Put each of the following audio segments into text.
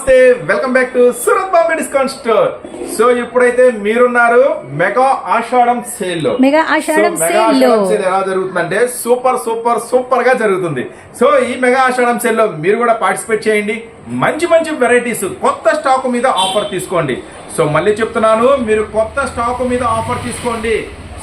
నమస్తే welcome back to Surat Bombay discount store so ఇప్పుడైతే మీరున్నారు మెగా ఆషాఢం సేల్లో మెగా ఆషాఢం సేల్ ఎలా జరుగుతుందంటే సూపర్ సూపర్ సూపర్గా జరుగుతుంది. సో ఈ మెగా ఆషాఢం సేల్లో మీరు కూడా పార్టిసిపేట్ చేయండి. మంచి మంచి వెరైటీస్ కొత్త స్టాక్ మీద ఆఫర్ తీసుకోండి. సో మళ్ళీ చెప్తున్నాను మీరు కొత్త స్టాక్ మీద ఆఫర్ తీసుకోండి.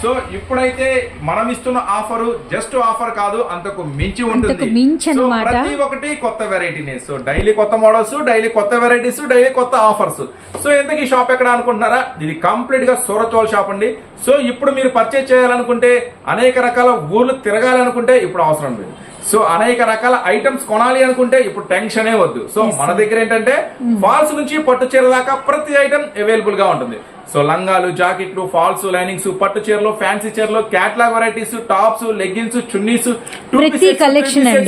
సో ఇప్పుడైతే మనం ఇస్తున్న ఆఫర్ జస్ట్ ఆఫర్ కాదు అంతకు మించి ఉంటుంది. సో. ప్రతి ఒకటి కొత్త వెరైటీనే. సో డైలీ కొత్త మోడల్స్ డైలీ కొత్త వెరైటీస్ డైలీ కొత్త ఆఫర్స్. సో ఎందుకు ఈ షాప్ ఎక్కడ అనుకుంటున్నారా? ఇది కంప్లీట్గా సూరతోల్ షాప్ అండి. సో ఇప్పుడు మీరు పర్చేజ్ చేయాలనుకుంటే అనేక రకాల ఊర్లు తిరగాలనుకుంటే ఇప్పుడు అవసరం లేదు. సో అనేక రకాల ఐటమ్స్ కొనాలి అనుకుంటే ఇప్పుడు టెన్షనే వద్దు. సో మన దగ్గర ఏంటంటే ఫాల్స్ నుంచి పట్టు చీర దాకా ప్రతి ఐటమ్ అవైలబుల్గా ఉంటుంది. సో లంగాలు జాకెట్లు ఫాల్స్ లైనింగ్స్ పట్టు చీరలు ఫ్యాన్సీ చీరలు catalogue varieties tops leggings chunnis.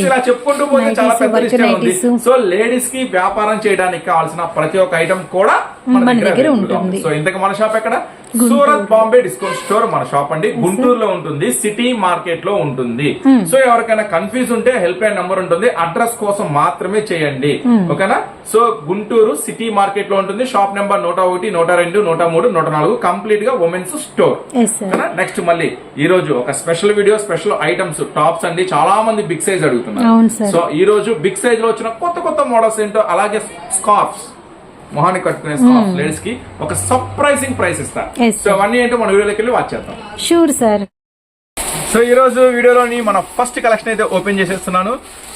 ఇలా చెప్పుకుంటూ పోతే చాలా పెద్ద లిస్టే ఉంది. సో లేడీస్కి వ్యాపారం చేయడానికి కావాల్సిన ప్రతి ఒక్క ఐటమ్ కూడా మన దగ్గర. ఉంటుంది. సో ఇంతకు మన షాప్ ఎక్కడ సూరత్ బాంబే డిస్కౌంట్ స్టోర్ మన షాప్ అండి. గుంటూరులో ఉంటుంది సిటీ మార్కెట్లో ఉంటుంది. Hmm. సో ఎవరికైనా కన్ఫ్యూజ్ ఉంటే హెల్ప్ లైన్ నంబర్ ఉంటుంది. అడ్రస్ కోసం మాత్రమే చేయండి. Hmm. ఓకేనా? సో గుంటూరు సిటీ మార్కెట్లో ఉంటుంది. షాప్ నెంబర్ నూట ఒకటి నూట రెండు నూట మూడు నూట నాలుగు. కంప్లీట్గా ఉమెన్స్ స్టోర్ నెక్స్ట్ మళ్ళీ ఈ రోజు ఒక special video special items tops అండి. చాలా మంది బిగ్ సైజ్ అడుగుతున్నారు. సో ఈ రోజు బిగ్ సైజ్లో వచ్చిన కొత్త కొత్త మోడల్స్ ఏంటో అలాగే స్కార్ఫ్స్ మొహానికి కట్టుకునే స్కార్ఫ్ లేడీస్కి ఒక సర్ప్రైజింగ్ ప్రైస్ ఇస్తా. Yes, సో అవన్నీ ఏంటో మన వీడియోలోకి వెళ్ళి వాచ్ చేద్దాం. షూర్ సార్ సో ఈ రోజు వీడియోలోని మన ఫస్ట్ కలెక్షన్ అయితే ఓపెన్ చేసేస్తున్నాను.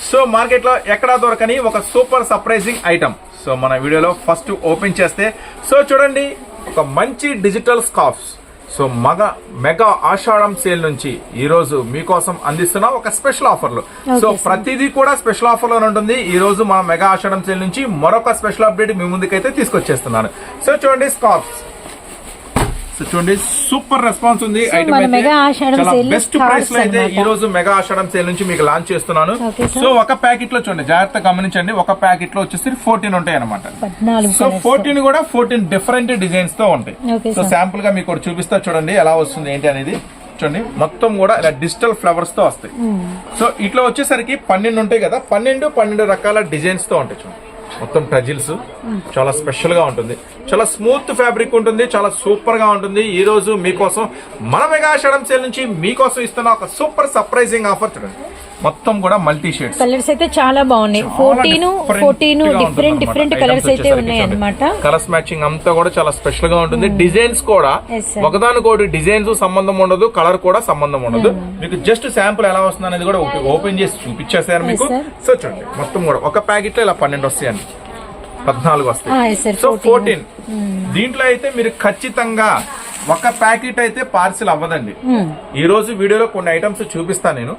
సో మార్కెట్లో ఎక్కడా దొరకని ఒక సూపర్ సర్ప్రైజింగ్ ఐటమ్ సో మన వీడియోలో ఫస్ట్ ఓపెన్ చేస్తే సో చూడండి ఒక మంచి డిజిటల్ స్కార్ఫ్స్ సో మగ మెగా ఆషాఢం సేల్ నుంచి ఈ రోజు మీకోసం అందిస్తున్న ఒక స్పెషల్ ఆఫర్లు. సో. ప్రతిదీ కూడా స్పెషల్ ఆఫర్లో ఉంటుంది. ఈ రోజు మన మెగా ఆషాఢం సేల్ నుంచి మరొక స్పెషల్ అప్డేట్ మీ ముందుకైతే తీసుకొచ్చేస్తున్నాను. సో చూడండి స్కార్ఫ్స్ సో చూడండి సూపర్ రెస్పాన్స్ ఉంది బెస్ట్ ప్రైస్లో అయితే. ఈ రోజు మెగా ఆషాఢం సేల్ నుంచి మీకు లాంచ్ చేస్తున్నాను. సో ఒక ప్యాకెట్లో చూడండి జాగ్రత్త గమనించండి ఒక ప్యాకెట్లో వచ్చేసి ఫోర్టీన్ ఉంటాయి అనమాట సో. ఫోర్టీన్ కూడా ఫోర్టీన్ డిఫరెంట్ డిజైన్స్తో ఉంటాయి సో. శాంపుల్గా మీకు చూపిస్తా చూడండి ఎలా వస్తుంది ఏంటి అనేది చూడండి మొత్తం కూడా ఇలా డిజిటల్ ఫ్లవర్స్తో వస్తాయి Hmm. సో ఇట్లా వచ్చేసరికి పన్నెండు ఉంటాయి కదా పన్నెండు పన్నెండు రకాల డిజైన్స్తో ఉంటాయి చూడండి మొత్తం టజిల్స్. చాలా స్పెషల్గా ఉంటుంది. చాలా స్మూత్ ఫ్యాబ్రిక్ ఉంటుంది. చాలా సూపర్గా ఉంటుంది. ఈ రోజు మీకోసం మన మెగా షడం సేల్ నుంచి మీకోసం ఇస్తున్న ఒక సూపర్ సర్ప్రైజింగ్ ఆఫర్ చూడండి. మొత్తం కూడా మల్టీ షేడ్స్. కలర్స్ అయితే చాలా బాగున్నాయి. Fourteen fourteen different different colours అయితే ఉన్నాయి అన్నమాట. కలర్స్ మ్యాచింగ్ అంతా కూడా చాలా స్పెషల్గా ఉంటుంది. డిజైన్స్ కూడా Yes, sir. ఒకదానికొకటి డిజైన్స్ సంబంధం ఉండదు కలర్ కూడా సంబంధం ఉండదు. మీకు జస్ట్ శాంపుల్ ఎలా వస్తుంది అనేది కూడా ఓపెన్ చేసి చూపించేసారు మీకు. సో చూడండి. మొత్తం కూడా ఒక ప్యాకెట్లో ఇలా పన్నెండు వస్తాయండి. పద్నాలుగు Ah, వస్తాయి సో 14. ఫోర్టీన్ దీంట్లో అయితే మీరు ఖచ్చితంగా ఒక ప్యాకెట్ అయితే పార్సిల్ అవ్వదండి. ఈ రోజు వీడియోలో కొన్ని ఐటమ్స్ చూపిస్తాను నేను.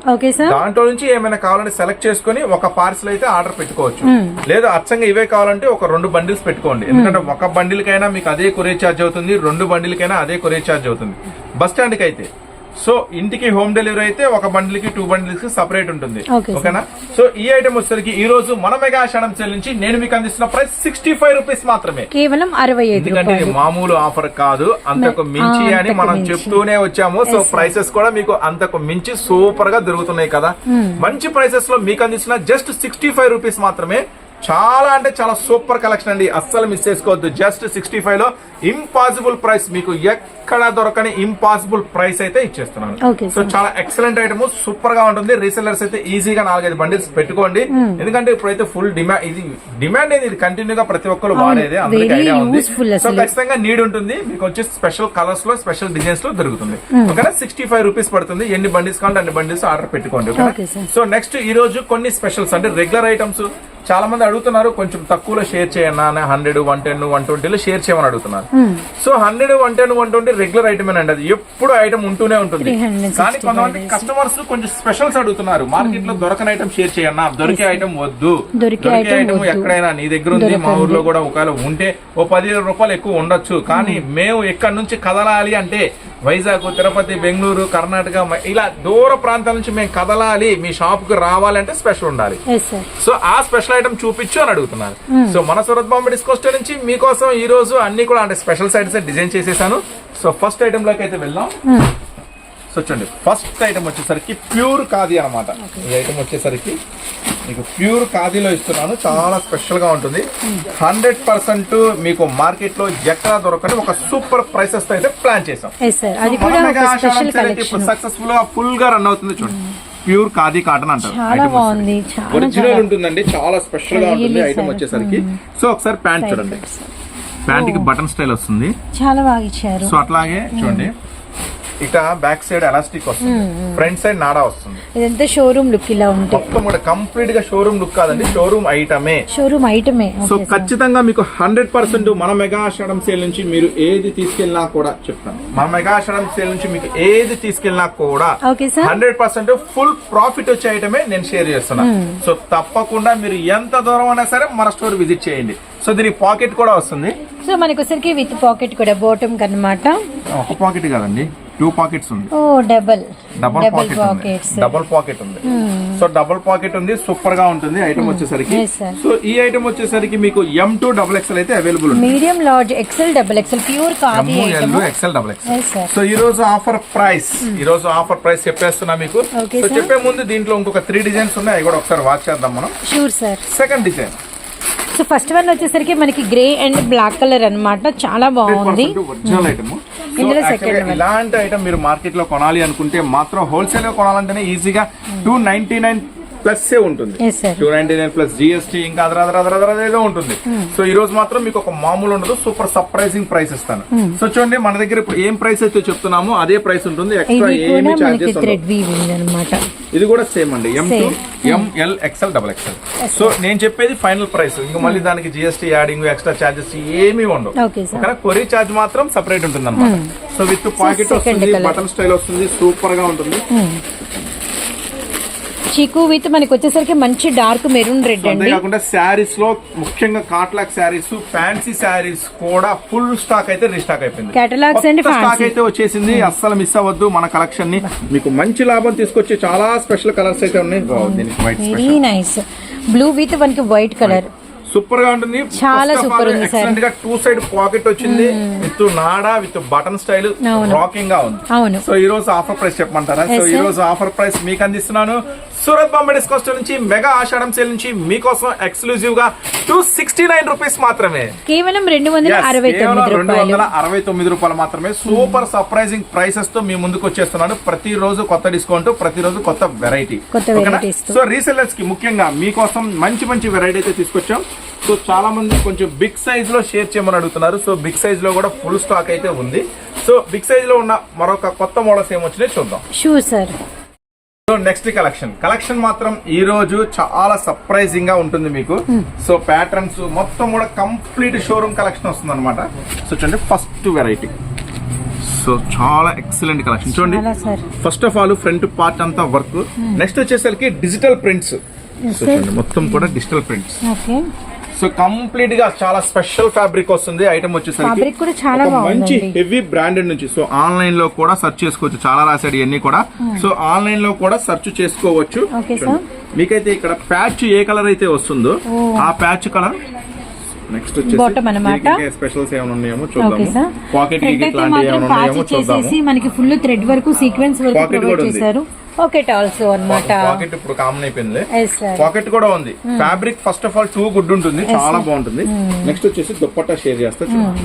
దాంట్లో నుంచి ఏమైనా కావాలంటే సెలెక్ట్ చేసుకుని ఒక పార్సల్ అయితే ఆర్డర్ పెట్టుకోవచ్చు. లేదా అచ్చంగా ఇవే కావాలంటే ఒక రెండు బండిల్స్ పెట్టుకోండి. ఎందుకంటే ఒక బండిల్ కైనా మీకు అదే కొరియర్ ఛార్జ్ అవుతుంది రెండు బండిల్ అదే కొరియర్ ఛార్జ్ అవుతుంది. బస్ స్టాండ్కి అయితే సో ఇంటికి హోమ్ డెలివరీ అయితే ఒక బండిల్కి టూ బండిల్స్కి సపరేట్ ఉంటుంది. ఓకేనా? సో ఈ ఐటమ్ వచ్చేసరికి ఈ రోజు మన మెగా షణం సేల్ నుంచి నేను మీకు అందిస్తున్న ప్రైస్ సిక్స్టీ ఫైవ్ రూపీస్ మాత్రమే. కేవలం అరవై ఐదు ఎందుకంటే మామూలు ఆఫర్ కాదు అంతకు మించి అని మనం. చెప్తూనే వచ్చాము. సో. ప్రైసెస్ కూడా మీకు అంతకు మించి సూపర్గా దొరుకుతున్నాయి కదా. మంచి ప్రైసెస్లో మీకు అందిస్తున్న జస్ట్ సిక్స్టీ ఫైవ్ రూపీస్ మాత్రమే చాలా అంటే చాలా సూపర్ కలెక్షన్ అండి. అస్సలు మిస్ చేసుకోవద్దు. జస్ట్ సిక్స్టీ ఫైవ్లో ఇంపాసిబుల్ ప్రైస్ మీకు ఎక్కడ దొరకని ఇంపాసిబుల్ ప్రైస్ అయితే ఇచ్చేస్తున్నాను. సో చాలా ఎక్సలెంట్ ఐటమ్. సూపర్గా ఉంటుంది. రీసెల్లర్స్ అయితే ఈజీగా నాలుగైదు బండిల్స్ పెట్టుకోండి. ఎందుకంటే ఇప్పుడైతే ఫుల్ డిమాండ్ ఇది డిమాండ్ అనేది ఇది కంటిన్యూ గా ప్రతి ఒక్కరు వాడేది. అందరికీ ఐడియా ఉంది. సో. ఖచ్చితంగా నీడ్ ఉంటుంది. మీకు వచ్చి స్పెషల్ కలర్స్లో స్పెషల్ డిజైన్స్లో దొరుకుతుంది. ఓకేనా? సిక్స్టీ ఫైవ్ రూపీస్ పడుతుంది. ఎన్ని బండిల్స్ కావాలంటే అన్ని బండిల్స్ ఆర్డర్ పెట్టుకోండి. సో నెక్స్ట్ ఈ రోజు కొన్ని స్పెషల్స్ అంటే రెగ్యులర్ ఐటమ్స్ చాలా మంది అడుగుతున్నారు కొంచెం తక్కువలో షేర్ చేయన్నా హండ్రెడ్ వన్ టెన్ వన్ ట్వంటీలో షేర్ చేయమని అడుగుతున్నారు. So hundred one ten one twenty regular item అండి అది ఎప్పుడు ఐటమ్ ఉంటూనే ఉంటుంది. 365 కానీ కొంతమంది. కస్టమర్స్ కొంచెం స్పెషల్స్ అడుగుతున్నారు. మార్కెట్లో దొరకని ఐటమ్ షేర్ చేయన్నా దొరికే ఐటమ్ వద్దు. దొరికే ఐటమ్. ఎక్కడైనా నీ దగ్గర ఉంది మా. ఊర్లో కూడా ఒకవేళ ఉంటే ఓ పదిహేను రూపాయలు ఎక్కువ ఉండొచ్చు. కానీ మేము ఎక్కడి నుంచి కదలాలి అంటే వైజాగ్ తిరుపతి బెంగళూరు కర్ణాటక ఇలా దూర ప్రాంతాల నుంచి మేము కదలాలి మీ షాప్కు రావాలి అంటే స్పెషల్ ఉండాలి సో ఆ స్పెషల్ ఐటమ్ చూపించు అని అడుగుతున్నారు. సో మన సూరత్ బాంబే డిస్కో స్టోర్ నుంచి మీకోసం ఈ రోజు అన్ని కూడా అంటే స్పెషల్ సైడ్స్ డిజైన్ చేసేసాను. సో ఫస్ట్ ఐటమ్లోకి అయితే వెళ్దాం. సో చూడండి ఫస్ట్ ఐటమ్ వచ్చేసరికి ప్యూర్ ఖాదీ అన్నమాట. ఈ ఐటమ్ వచ్చేసరికి మీకు ప్యూర్ ఖాదీలో ఇస్తున్నాను. చాలా స్పెషల్గా ఉంటుంది. హండ్రెడ్ పర్సెంట్ మీకు మార్కెట్లో ఎక్కడా దొరకని ఒక సూపర్ ప్రైసెస్తో అయితే ప్లాన్ చేసాం సక్సెస్ఫుల్గా ఫుల్గా రన్ అవుతుంది చూడండి. ప్యూర్ ఖాదీ కాటన్ అంటారు. ఒరిజినల్ ఉంటుందండి. చాలా స్పెషల్గా ఉంటుంది ఐటమ్. వచ్చేసరికి. సో ఒకసారి ప్యాంట్ చూడండి. ప్యాంట్కి బటన్ స్టైల్ వస్తుంది. చాలా బాగా ఇచ్చారు. సో అట్లాగే చూడండి. ఇక బ్యాక్ సైడ్ ఎలాస్టిక్ వస్తుంది. ఫ్రంట్ సైడ్ నాడా వస్తుంది. ఇదంతా షోరూమ్ లుక్ ఇలా ఉంటాయి మొత్తం కూడా కంప్లీట్గా షోరూమ్ లుక్ కాదండి షోరూమ్ ఐటమే షోరూమ్ ఐటమే సో ఖచ్చితంగా మీకు హండ్రెడ్ పర్సెంట్ మన మెగా ఆషాఢం సేల్ నుంచి మీరు ఏది తీసుకెళ్ళినా కూడా చెప్తాను. మన మెగా ఆషాఢం సేల్ నుంచి మీకు ఏది తీసుకెళ్ళినా కూడా okay sir hundred percent full profit వచ్చే ఐటమే నేను షేర్ చేస్తున్నా. సో తప్పకుండా మీరు ఎంత దూరం అయినా సరే మన స్టోర్ విజిట్ చేయండి. సో దీనికి పాకెట్ కూడా వస్తుంది. సో మనకి వచ్చరికి విత్ పాకెట్ కూడా బాటమ్ కన్నమాట. ఒక పాకెట్ కాదండి. టూ పాకెట్స్ ఉంది. ఓ డబల్. డబల్ పాకెట్ ఉంది. డబల్ పాకెట్ ఉంది. సో డబల్ పాకెట్ ఉంది సూపర్గా ఉంటుంది ఐటమ్ వచ్చేసరికి. Yes, sir. సో ఈ ఐటమ్ వచ్చేసరికి మీకు ఎం టూ డబల్ ఎక్స్ఎల్ అయితే అవైలబుల్ ఉంది medium large XL double XL pure khadi XL double XL so ఈ రోజు ఆఫర్ ప్రైస్ ఈ రోజు ఆఫర్ ప్రైస్ చెప్పేస్తున్నా మీకు. సో. చెప్పే ముందు దీంట్లో ఇంకొక త్రీ డిజైన్స్ ఉన్నాయి. అవి కూడా ఒకసారి వాచ్ చేద్దాం మనం. Sure sir second design so first one వచ్చేసరికి మనకి గ్రే అండ్ బ్లాక్ కలర్ అన్నమాట. చాలా బాగుంది. ఇందులో second one. ఇలాంటి ఐటమ్ మీరు మార్కెట్లో కొనాలి అనుకుంటే మాత్రం హోల్సేల్గా కొనాలంటేనే ఈజీగా టూ నైన్టీ నైన్ ప్లస్ ఏ ఉంటుంది. Two ninety nine plus GST ఇంకా అదర్ ఏదో ఉంటుంది. సో ఈ రోజు మాత్రం మీకు ఒక మామూలు ఉండదు సూపర్ సర్ప్రైజింగ్ ప్రైస్ ఇస్తాను. సో చూడండి మన దగ్గర ఇప్పుడు ఏం ప్రైస్ అయితే చెప్తున్నామో అదే ప్రైస్ ఉంటుంది. ఎక్స్ట్రా ఏమి చార్జెస్ ఇది కూడా సేమ్ అండి. M to. M L XL double XL so నేను చెప్పేది ఫైనల్ ప్రైస్ ఇంకా మళ్ళీ దానికి జిఎస్టీ యాడింగ్ ఎక్స్ట్రా చార్జెస్ ఏమీ ఉండవు. ఓకేనా కొరీ చార్జ్ మాత్రం సపరేట్ ఉంటుంది అనమాట సో విత్ పాకెట్ వస్తుంది. బటన్ స్టైల్ వస్తుంది సూపర్గా ఉంటుంది. చీకు విత్ మనకి వచ్చేసరికి మంచి డార్క్ మెరూన్ రెడ్ అండి. అంతేకాకుండా శారీస్లో ముఖ్యంగా కాట్లాక్ శారీస్ ఫ్యాన్సీ శారీస్ కూడా ఫుల్ స్టాక్ అయితే రీస్టాక్ అయిపోయింది. Catalogs and stock. అయితే వచ్చేసింది. అస్సలు మిస్ అవ్వద్దు మన కలెక్షన్ని. మీకు మంచి లాభం తీసుకొచ్చే చాలా స్పెషల్ కలర్స్ అయితే ఉన్నాయి. వెరీ నైస్ బ్లూ విత్ మనకి వైట్ కలర్ సూపర్గా ఉంటుంది. చాలా super ఉంది. ఎక్సలెంట్గా టూ సైడ్ పాకెట్ వచ్చింది. విత్ నాడా విత్ బటన్ స్టైల్. రాకింగ్గా ఉంది. అవును. సో ఈ రోజు ఆఫర్ ప్రైస్ చెప్పమంటారా సో ఈ. రోజు ఆఫర్ ప్రైస్ మీకు అందిస్తున్నాను. సూరత్ బాంబే డిస్కౌంట్ నుంచి మెగా ఆషాఢం సేల్ నుంచి మీకోసం ఎక్స్క్లూజివ్గా టూ సిక్స్టీ నైన్ రూపీస్ మాత్రమే. కేవలం రెండు వందల అరవై తొమ్మిది రెండు రూపాయలు. వందల అరవై తొమ్మిది రూపాయలు మాత్రమే. సూపర్ సర్ప్రైజింగ్ ప్రైసెస్తో మీ ముందుకు వచ్చేస్తున్నాను ప్రతిరోజు కొత్త డిస్కౌంట్ కొత్త వెరైటీ కొత్త తో. సో రీసెల్లర్స్కి ముఖ్యంగా మీకోసం మంచి మంచి వెరైటీ అయితే తీసుకొచ్చాం. సో చాలా మంది కొంచెం బిగ్ సైజ్లో షేర్ చేయమని అడుగుతున్నారు. సో బిగ్ సైజ్లో కూడా ఫుల్ స్టాక్ అయితే ఉంది. సో బిగ్ సైజ్లో ఉన్న మరొక కొత్త మోడల్స్ ఏమొచ్చినాయి చూద్దాం. Sure sir so next collection collection మాత్రం ఈ రోజు చాలా సర్ప్రైజింగ్గా ఉంటుంది మీకు. సో ప్యాటర్న్స్ మొత్తం కూడా కంప్లీట్ షోరూమ్ కలెక్షన్ వస్తుంది అనమాట సో చూడండి ఫస్ట్ వెరైటీ సో చాలా ఎక్సలెంట్ కలెక్షన్ చూడండి first of all front part అంతా వర్క్ నెక్స్ట్ వచ్చేసరికి డిజిటల్ ప్రింట్స్ సో చూడండి మొత్తం కూడా డిజిటల్ ప్రింట్స్ సో కంప్లీట్గా చాలా స్పెషల్ ఫ్యాబ్రిక్ వస్తుంది. ఐటమ్ వచ్చేసరికి కూడా చాలా మంచి. హెవీ బ్రాండెడ్ నుంచి. సో ఆన్లైన్లో కూడా సెర్చ్ చేసుకోవచ్చు. చాలా రాశాడు ఇవన్నీ కూడా. సో ఆన్లైన్లో కూడా సెర్చ్ చేసుకోవచ్చు. మీకైతే ఇక్కడ ప్యాచ్ ఏ కలర్ అయితే వస్తుందో ఆ ప్యాచ్ కలర్ నెక్స్ట్. స్పెషల్స్ ఏమైనా ఉన్నాయేమో పాకెట్ ఉన్నాయేమో చూద్దాము. చేసేసి మనకి ఫుల్ థ్రెడ్ వరకు సీక్వెన్స్ వరకు ప్రొవైడ్. చేశారు. పాకెట్ ఆల్సో అన్నమాట. పాకెట్ ఇప్పుడు కామన్ అయిపోయింది పాకెట్ కూడా ఉంది. Fabric first of all too good ఉంటుంది. చాలా బాగుంటుంది. నెక్స్ట్ వచ్చేసి దుప్పట్టా షేర్ చేస్తా చూడండి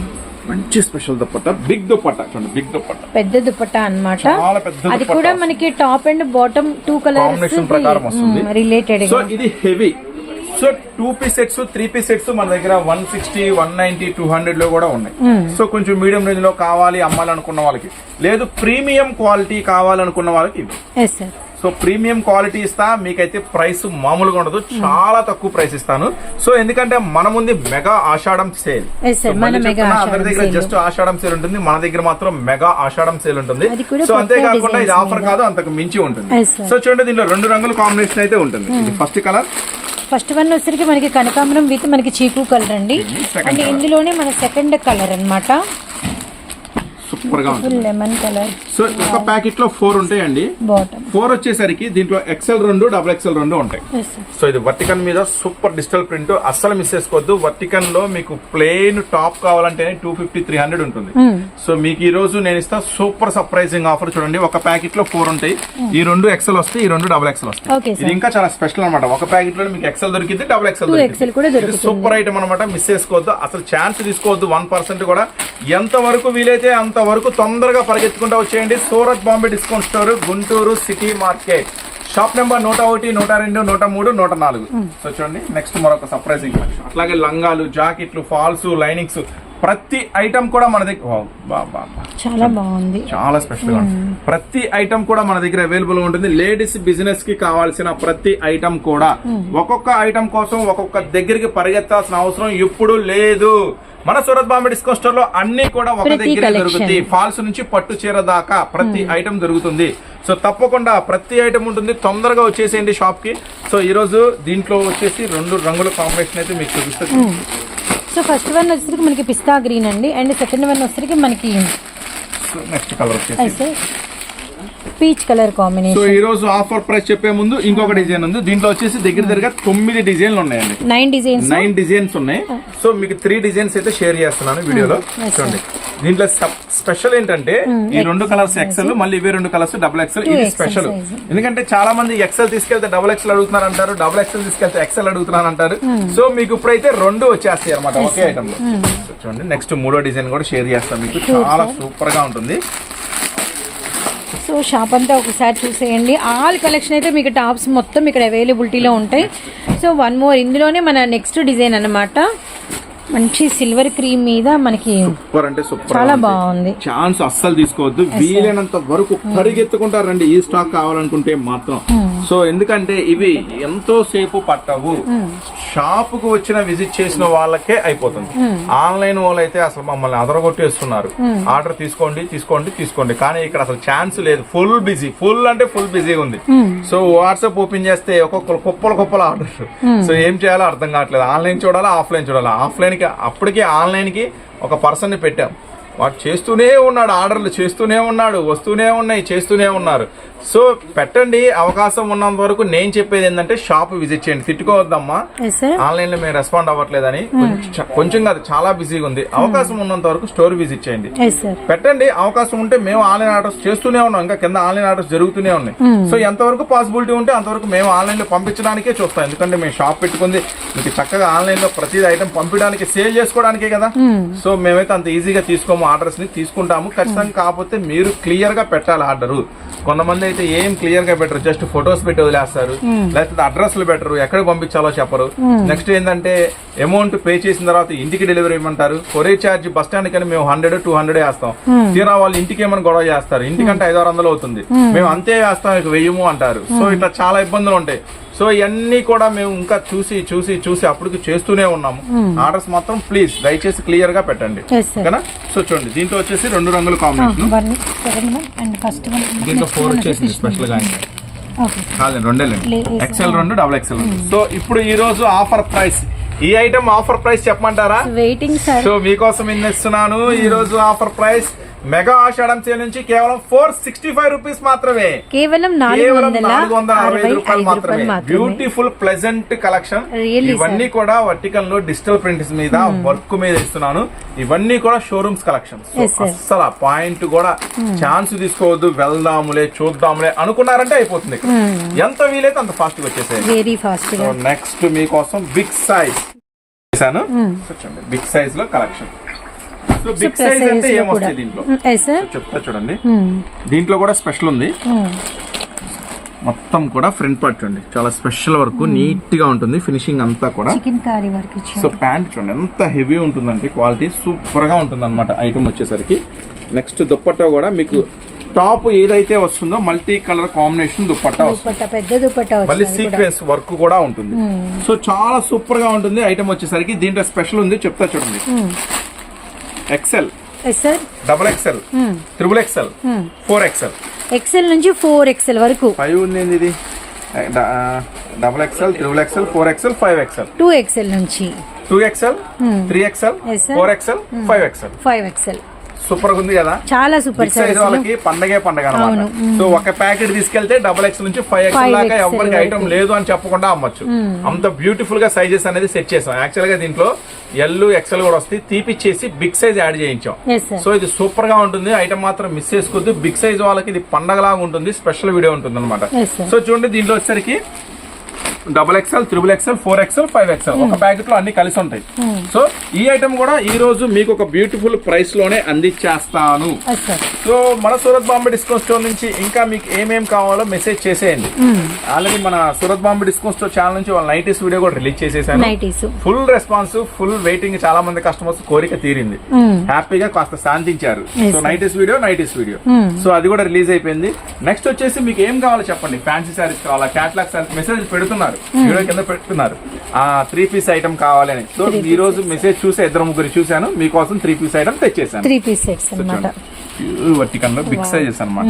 మంచి స్పెషల్ దుప్పట్టా. బిగ్ దుప్పట్టా. చూడండి బిగ్ దుప్పట్టా. పెద్ద దుపట్టా అన్నమాట. అది కూడా మనకి top and bottom two colours Combination ప్రకారం వస్తుంది. రిలేటెడ్ సో ఇది heavy so two piece sets three piece sets మన దగ్గర one sixty one ninety two హండ్రెడ్లో కూడా ఉన్నాయి. సో కొంచెం మీడియం రేంజ్లో కావాలి అమ్మాలనుకున్న వాళ్ళకి. లేదు ప్రీమియం క్వాలిటీ కావాలనుకున్న వాళ్ళకి సో ప్రీమియం క్వాలిటీ ఇస్తా మీకైతే ప్రైస్ మామూలుగా ఉండదు చాలా తక్కువ ప్రైస్ ఇస్తాను. సో ఎందుకంటే మన ముందు మెగా ఆషాఢం సేల్. అందరి దగ్గర. జస్ట్ ఆషాఢం సేల్ ఉంటుంది మన దగ్గర మాత్రం మెగా ఆషాఢం సేల్ ఉంటుంది. సో అంతేకాకుండా ఇది ఆఫర్. కాదు. అంతకు మించి ఉంటుంది. సో చూడండి దీనిలో రెండు రంగుల కాంబినేషన్ అయితే ఉంటుంది. ఫస్ట్ కలర్ ఫస్ట్ వన్ వచ్చరికి మనకి కనకాంబరం విత్ మనకి చీకు కలర్ అండి colour. ఇందులోనే మన సెకండ్ కలర్ అన్నమాట సూపర్గా ఉంటుంది. లెమన్ కలర్ సో ఒక ప్యాకెట్లో ఫోర్ ఉంటాయండి. బాటమ్ ఫోర్ వచ్చేసరికి దీంట్లో ఎక్సెల్ రెండు డబుల్ ఎక్సెల్ రెండు ఉంటాయి. సో ఇది వర్టికన్ మీద సూపర్ డిజిటల్ ప్రింట్. అస్సలు మిస్ చేసుకోవద్దు. వర్టికన్లో మీకు ప్లెయిన్ టాప్ కావాలంటేనే టూ ఫిఫ్టీ త్రీ హండ్రెడ్ ఉంటుంది. సో మీకు ఈ రోజు నేను ఇస్తా సూపర్ సర్ప్రైజింగ్ ఆఫర్ చూడండి. ఒక ప్యాకెట్లో ఫోర్ ఉంటాయి. ఈ రెండు ఎక్సెల్ వస్తాయి ఈ రెండు డబుల్ ఎక్సెల్ వస్తాయి. ఇది ఇంకా చాలా స్పెషల్ అనమాట ఒక ప్యాకెట్లో మీకు ఎక్సెల్ దొరికింది డబుల్ ఎక్సెల్ దొరుకుతుంది. సూపర్ ఐటమ్ అనమాట మిస్ చేసుకోవద్దు. అసలు ఛాన్స్ తీసుకోవద్దు. వన్ పర్సెంట్ కూడా. ఎంత వరకు వీలైతే అంత వరకు తొందరగా పరిగెత్తుకుంటూ వచ్చేయండి. Surat Bombay discount store Guntur city market. Shop number నూట ఒకటి నూట రెండు నూట మూడు నూట నాలుగు. సో చూడండి నెక్స్ట్ మరొక సర్ప్రైజింగ్ కలెక్షన్ అట్లాగే లంగాలు జాకెట్లు ఫాల్స్ లైనింగ్స్ ప్రతి ఐటమ్ కూడా మన దగ్గర. చాలా బాగుంది. చాలా స్పెషల్ ప్రతి ఐటమ్ కూడా మన దగ్గర అవైలబుల్ ఉంటుంది. లేడీస్ బిజినెస్కి కావాల్సిన ప్రతి ఐటమ్ కూడా. ఒక్కొక్క ఐటమ్ కోసం ఒక్కొక్క దగ్గరికి పరిగెత్తాల్సిన అవసరం ఇప్పుడు లేదు. మన సూరత్ బాంబే డిస్కౌంట్ స్టోర్లో అన్ని కూడా ఒక దగ్గర. దొరుకుతాయి. ఫాల్స్ నుంచి పట్టు చీర దాకా ప్రతి ఐటమ్ దొరుకుతుంది. సో తప్పకుండా ప్రతి ఐటమ్ ఉంటుంది. తొందరగా వచ్చేసేయండి షాప్కి. సో ఈ రోజు దీంట్లో వచ్చేసి రెండు రంగుల కాంబినేషన్ అయితే మీకు చూపిస్తుంది సో ఫస్ట్ వన్ వచ్చేసరికి మనకి పిస్తా గ్రీన్ అండి. అండ్ సెకండ్ వన్ వచ్చేసరికి మనకి నెక్స్ట్ కలర్ వచ్చేసి పీచ్ కలర్ సో కాంబినేషన్. ఈ రోజు ఆఫర్ ప్రైస్ చెప్పే ముందు ఇంకొక డిజైన్ ఉంది. దీంట్లో వచ్చేసి దగ్గర దగ్గర తొమ్మిది డిజైన్లు ఉన్నాయండి. Nine designs? నైన్ డిజైన్స్ ఉన్నాయి. సో మీకు త్రీ డిజైన్స్ అయితే షేర్ చేస్తున్నాను వీడియోలో. చూడండి. దీంట్లో స్పెషల్ ఏంటంటే ఈ రెండు కలర్స్ ఎక్సెల్ మళ్ళీ ఇవే రెండు కలర్స్ డబుల్ ఎక్సెల్ ఇది స్పెషల్. ఎందుకంటే చాలా మంది ఎక్సెల్ తీసుకెళ్తే డబుల్ ఎక్సెల్ అడుగుతున్నారు అంటారు డబుల్ ఎక్సెల్ తీసుకెళ్తే ఎక్సెల్ అడుగుతున్నారు అంటారు. సో మీకు ఇప్పుడైతే రెండు వచ్చేస్తాయి అనమాట ఒకే ఐటమ్లో. సో చూడండి నెక్స్ట్ మూడో డిజైన్ కూడా షేర్ చేస్తాం మీకు. చాలా సూపర్గా ఉంటుంది. సో షాప్ అంతా ఒకసారి చూసేయండి. ఆల్ కలెక్షన్ అయితే మీకు టాప్స్ మొత్తం ఇక్కడ అవైలబిలిటీలో ఉంటాయి. సో వన్ మోర్ ఇందులోనే మన నెక్స్ట్ డిజైన్ అన్నమాట. మంచి సిల్వర్ క్రీమ్ మీద మనకి సూపర్ అంటే సూపర్ చాలా బాగుంది. ఛాన్స్ అస్సలు తీసుకోవద్దు. వీలైనంత వరకు పరిగెత్తుకుంటారండి. ఈ స్టాక్ కావాలనుకుంటే మాత్రం. సో ఎందుకంటే ఇవి ఎంతో సేపు పట్టవు. షాప్కు వచ్చిన విజిట్ చేసిన వాళ్ళకే అయిపోతుంది. ఆన్లైన్ వాళ్ళు అయితే అసలు మమ్మల్ని అదరగొట్టేస్తున్నారు. ఆర్డర్ తీసుకోండి తీసుకోండి తీసుకోండి. కానీ ఇక్కడ అసలు ఛాన్స్ లేదు. Full busy. ఫుల్ అంటే ఫుల్ బిజీగా ఉంది. సో వాట్సాప్ ఓపెన్ చేస్తే ఒక్కొక్కరు కుప్పలు కుప్పలు ఆర్డర్. సో ఏం చేయాలో అర్థం కావట్లేదు. ఆన్లైన్ చూడాలా ఆఫ్లైన్ చూడాలా? ఆఫ్లైన్ అప్పటికే ఆన్లైన్కి ఒక పర్సన్ని పెట్టాం. వాడు చేస్తూనే ఉన్నాడు ఆర్డర్లు చేస్తూనే ఉన్నాడు వస్తూనే ఉన్నాయి చేస్తూనే ఉన్నారు. సో పెట్టండి అవకాశం ఉన్నంత వరకు నేను చెప్పేది ఏంటంటే షాప్ విజిట్ చేయండి. తిట్టుకోవద్దమ్మా. ఆన్లైన్లో మేము రెస్పాండ్ అవ్వట్లేదని. కొంచెం కొంచెం కాదు చాలా బిజీగా ఉంది. అవకాశం ఉన్నంత వరకు స్టోర్ విజిట్ చేయండి. పెట్టండి అవకాశం ఉంటే మేము ఆన్లైన్ ఆర్డర్స్ చేస్తూనే ఉన్నాం. ఇంకా కింద ఆన్లైన్ ఆర్డర్స్ జరుగుతూనే ఉన్నాయి. సో ఎంతవరకు పాసిబిలిటీ ఉంటే అంతవరకు మేము ఆన్లైన్లో పంపించడానికే చూస్తాం. ఎందుకంటే మేము షాప్ పెట్టుకుంది. మీకు చక్కగా ఆన్లైన్లో ప్రతి ఐటమ్ పంపించడానికి సేల్ చేసుకోవడానికే కదా. సో మేమైతే అంత ఈజీగా తీసుకోము. ఆర్డర్స్ని తీసుకుంటాము. ఖచ్చితంగా కాకపోతే మీరు క్లియర్గా పెట్టాలి ఆర్డర్. కొంతమంది అయితే ఏం క్లియర్గా పెట్టరు జస్ట్ ఫొటోస్ పెట్టి వదిలేస్తారు. లేకపోతే అడ్రస్లు పెట్టరు ఎక్కడికి పంపించాలో చెప్పరు. నెక్స్ట్ ఏంటంటే అమౌంట్ పే చేసిన తర్వాత ఇంటికి డెలివరీ ఇవ్వమంటారు. కొరియర్ ఛార్జ్ బస్ స్టాండ్ కానీ మేము హండ్రెడ్ టూ హండ్రెడ్ వేస్తాం. తీరా వాళ్ళు ఇంటికి ఏమైనా గొడవ చేస్తారు. ఇంటికంటే ఐదు వందలు అవుతుంది. మేము. అంతే వేస్తాం వెయ్యము అంటారు. సో ఇట్లా చాలా ఇబ్బందులు ఉంటాయి. సో ఇవన్నీ కూడా మేము ఇంకా చూసి చూసి చూసి అప్పటికి చేస్తూనే ఉన్నాము. ఆర్డర్స్ మాత్రం ప్లీజ్ దయచేసి క్లియర్గా పెట్టండి. సో చూడండి దీంట్లో వచ్చేసి రెండు రంగుల కాంబినేషన్ దీంట్లో ఫోర్ వచ్చేసింది స్పెషల్గా కాదండి రెండేలేండి ఎక్సెల్ రెండు డబుల్ ఎక్సెల్ రెండు. సో ఇప్పుడు ఈ రోజు ఆఫర్ ప్రైస్ ఈ ఐటమ్ ఆఫర్ ప్రైస్ చెప్పమంటారా? వెయిటింగ్ సో మీకోసం ఇస్తున్నాను ఈ రోజు offer price mega Ashadham sale నుంచి కేవలం ఫోర్ సిక్స్టీ ఫైవ్ రూపీస్ మాత్రమే. కేవలం నాలుగు వందల అరవై రూపాయలు మాత్రమే. బ్యూటిఫుల్ ప్లెజెంట్ కలెక్షన్ ఇవన్నీ కూడా వర్టికల్లో డిజిటల్ ప్రింట్స్ మీద వర్క్ మీద ఇస్తున్నాను. ఇవన్నీ కూడా షోరూమ్స్ కలెక్షన్. అస్సలు ఆ పాయింట్ కూడా ఛాన్స్ తీసుకోవద్దు. వెళ్దాములే చూద్దాములే అనుకున్నారంటే అయిపోతుంది. ఎంత వీలైతే అంత ఫాస్ట్గా వచ్చేసాయి నెక్స్ట్ మీకోసం బిగ్ సైజ్ చేశాను? బిగ్ సైజ్లో కలెక్షన్ బిగ్ సైజ్ అంటే ఏమొస్తాయి దీంట్లో? చెప్తా చూడండి. దీంట్లో కూడా స్పెషల్ ఉంది. మొత్తం కూడా ఫ్రంట్ పార్ట్ చూడండి. చాలా స్పెషల్ వర్క్ నీట్గా ఉంటుంది. ఫినిషింగ్ అంతా కూడా. Chikankari work so pant చూడండి. ఎంత హెవీ ఉంటుందంటే క్వాలిటీ సూపర్గా ఉంటుంది అనమాట ఐటమ్ వచ్చేసరికి. నెక్స్ట్ దుప్పట్టా కూడా మీకు టాప్ ఏదైతే వస్తుందో మల్టీ కలర్ కాంబినేషన్ దుప్పట్టా పెద్ద దుపట్టా మళ్ళీ. సీక్వెన్స్ వర్క్ కూడా ఉంటుంది. సో చాలా సూపర్గా ఉంటుంది ఐటమ్ వచ్చేసరికి. దీంట్లో స్పెషల్ ఉంది. చెప్తా చూడండి. XL yes sir double XL triple XL four XL XL నుంచి ఫోర్ ఎక్సెల్ వరకు. ఫైవ్ ఉంది ఇది? Double XL triple XL four XL five XL two XL నుంచి. Two XL three XL. Four XL five XL five XL super ఉంది కదా? చాలా super size వాళ్ళకి పండగే పండగ అనమాట సో ఒక ప్యాకెట్ తీసుకెళ్తే డబుల్ ఎక్స్ నుంచి ఫైవ్ ఎక్స్ 5 దాకా ఎవరికి వరకు. ఐటమ్ లేదు అని చెప్పకుండా అమ్మొచ్చు. అంత బ్యూటిఫుల్గా సైజెస్ అనేది సెట్ చేసాం. యాక్చువల్గా దీంట్లో ఎల్ ఎక్సెల్ కూడా వస్తాయి. తీపిచ్చేసి బిగ్ సైజ్ యాడ్ చేయించాం. సో ఇది సూపర్గా ఉంటుంది. ఐటమ్ మాత్రం మిస్ చేసుకోవద్దు. బిగ్ సైజ్ వాళ్ళకి ఇది పండగలాగా ఉంటుంది. స్పెషల్ వీడియో ఉంటుంది అనమాట. సో చూడండి దీంట్లో వచ్చేసరికి double XL triple XL four XL five XL. ఒక ప్యాకెట్లో అన్ని కలిసి ఉంటాయి. సో ఈ ఐటమ్ కూడా ఈ రోజు మీకు ఒక బ్యూటిఫుల్ ప్రైస్లోనే అందించేస్తాను. సో మన సూరత్ బాంబే డిస్కౌంట్ స్టోర్ నుంచి ఇంకా మీకు ఏమేం కావాలో మెసేజ్ చేసేయండి. ఆల్రెడీ మన Surat Bombay discount store channel నుంచి వాళ్ళ నైటీస్ వీడియో కూడా రిలీజ్ చేసేసాను. ఫుల్ రెస్పాన్స్ ఫుల్ వెయిటింగ్ చాలా మంది కస్టమర్స్ కోరిక తీరింది. హ్యాపీగా కాస్త శాంతించారు. So. Nighties video nighties video. So అది కూడా రిలీజ్ అయిపోయింది. నెక్స్ట్ వచ్చేసి మీకు ఏం కావాలో చెప్పండి. ఫ్యాన్సీ శారీస్ కావాలా? క్యాట్లాగ్ శారీస్ మెసేజ్ పెడుతున్నారు. వీడియో కింద పెడుతున్నారు ఆ త్రీ పీస్ ఐటమ్ కావాలని. సో ఈ రోజు మెసేజ్ చూసి ఇద్దరు ముగ్గురు చూశాను. మీకోసం three piece item తెచ్చేసాను three piece sets big sizes అనమాట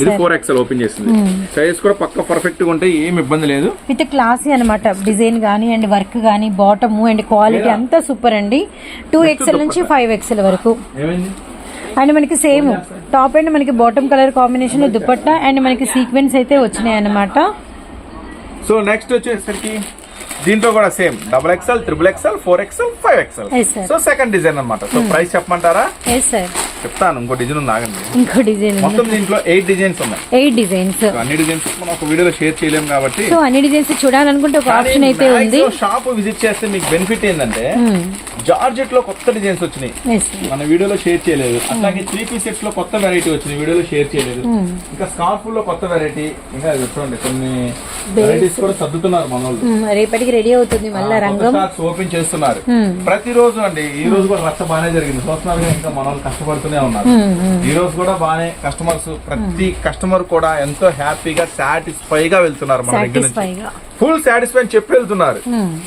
ఇది. ఫోర్ ఎక్స్ఎల్ ఓపెన్ చేసింది. సైజ్ కూడా పక్క పర్ఫెక్ట్గా ఉంటే ఏం ఇబ్బంది లేదు. విత్ క్లాసీ అనమాట డిజైన్ కానీ అండ్ వర్క్ కానీ బాటమ్ అండ్ క్వాలిటీ? అంతా సూపర్ అండి. టూ ఎక్స్ఎల్ నుంచి ఫైవ్ ఎక్స్ఎల్ వరకు. అండ్ మనకి సేమ్ టాప్ అండ్ మనకి bottom colour combination dupatta and మనకి సీక్వెన్స్ అయితే వచ్చినాయి అనమాట సో నెక్స్ట్ వచ్చేసరికి దీంట్లో కూడా same double XL triple XL four XL five XL. So second design అన్నమాట. సో ప్రైస్ చెప్పమంటారా? చెప్తాను ఇంకో డిజైన్ ఉంది ఆగండి. ఇంకో డిజైన్ మొత్తం దీంట్లో ఎయిట్ డిజైన్స్ ఉన్నాయి. ఎయిట్ డిజైన్స్ అన్ని డిజైన్స్ మనం ఒక వీడియోలో షేర్ చేయలేము కాబట్టి సో అన్ని డిజైన్స్ చూడాలనుకుంటే ఒక ఆప్షన్ అయితే ఉంది. షాప్ విజిట్ చేస్తే మీకు బెనిఫిట్ ఏంటంటే జార్జెట్లో కొత్త డిజైన్స్ వచ్చినాయి. మన వీడియోలో షేర్ చేయలేదు. అట్లాగే త్రీ పీస్ సెట్స్లో కొత్త వెరైటీ వచ్చింది. వీడియోలో షేర్ చేయలేదు. ఇంకా స్కార్ఫ్లో కొత్త వెరైటీ ఇంకా చూడండి కొన్ని వెరైటీస్ కూడా సర్దుతున్నారు మన రేపటికి రెడీ అవుతుంది మళ్ళా రంగం. ఓపెన్ చేస్తున్నారు. Hmm. ప్రతిరోజు అండి ఈ రోజు కూడా రచ్చ బాగానే జరిగింది. చూస్తున్నారు ఇంకా మన వాళ్ళు కష్టపడుతూనే ఉన్నారు. ఈ రోజు కూడా బాగానే కస్టమర్స్ ప్రతి కస్టమర్ కూడా ఎంతో హ్యాపీగా సాటిస్ఫై గా వెళ్తున్నారు మన దగ్గర నుంచి. ఫుల్ సాటిస్ఫై అని చెప్పి వెళ్తున్నారు.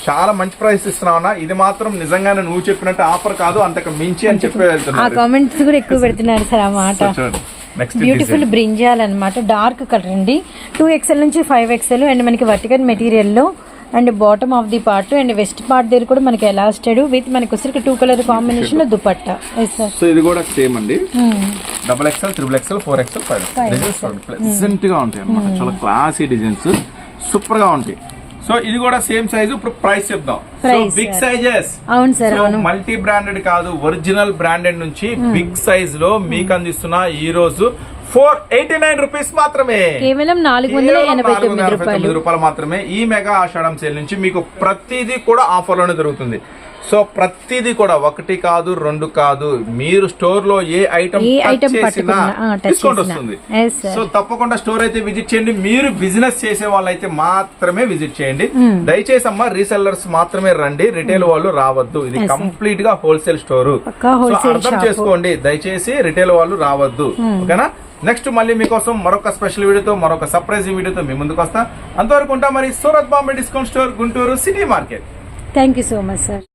చాలా మంచి ప్రైస్ ఇస్తున్నావునా ఇది మాత్రం నిజంగానే నువ్వు చెప్పినట్టు ఆఫర్ కాదు అంతకు మించి అని చెప్పి ఆ వెళ్తున్నారు కామెంట్స్ కూడా ఎక్కువ పెడుతున్నారు సార్ ఆ మాట. నెక్స్ట్ బ్యూటిఫుల్ బ్రింజాల్ అనమాట డార్క్ కలర్ అండి. టూ ఎక్స్ఎల్ నుంచి ఫైవ్ ఎక్స్ఎల్ అండ్ మనకి vertical మెటీరియల్లో and bottom of the part and waist part దగ్గర కూడా మనకి ఎలాస్టెడ్ విత్ మనకి వచ్చరికి టూ కలర్ కాంబినేషన్లో దుపట్టా. సో ఇది కూడా సేమ్ అండి. Double XL triple XL four XL five designs ప్లెజెంట్గా ఉంటాయి అన్నమాట. చాలా క్లాసీ డిజైన్స్ సూపర్గా ఉంటాయి. సో ఇది కూడా సేమ్ సైజ్ ఇప్పుడు ప్రైస్ చెప్దాం. So big. సైజెస్ అవును సార్ మల్టీ బ్రాండెడ్ కాదు ఒరిజినల్ బ్రాండెడ్ నుంచి బిగ్ సైజ్లో మీకు అందిస్తున్న ఈ రోజు ఫోర్ ఎయిటీ నైన్ రూపీస్ మాత్రమే. కేవలం నాలుగు వందల ఎనభై తొమ్మిది రూపాయలు తొమ్మిది రూపాయలు. మాత్రమే ఈ మెగా ఆషాఢం సేల్ నుంచి మీకు ప్రతిదీ కూడా ఆఫర్లోనే దొరుకుతుంది. సో ప్రతిదీ కూడా ఒకటి కాదు రెండు కాదు. మీరు స్టోర్లో ఏ ఐటమ్ చేసినా డిస్కౌంట్. వస్తుంది. సో తప్పకుండా స్టోర్ అయితే విజిట్ చేయండి. మీరు బిజినెస్ చేసే వాళ్ళైతే మాత్రమే విజిట్ చేయండి. Hmm. దయచేసి అమ్మా రీసెల్లర్స్ మాత్రమే రండి. రిటైల్ వాళ్ళు రావద్దు. ఇది. కంప్లీట్గా హోల్సేల్ స్టోర్ అర్థం. చేసుకోండి. దయచేసి రిటైల్ వాళ్ళు రావద్దు. ఓకేనా? నెక్స్ట్ మళ్ళీ మీకోసం మరొక స్పెషల్ వీడియోతో మరొక సర్ప్రైజింగ్ వీడియోతో మీ ముందుకు వస్తా. అంతవరకు ఉంటా మరి Surat Bombay discount store Guntur city market. Thank you so much sir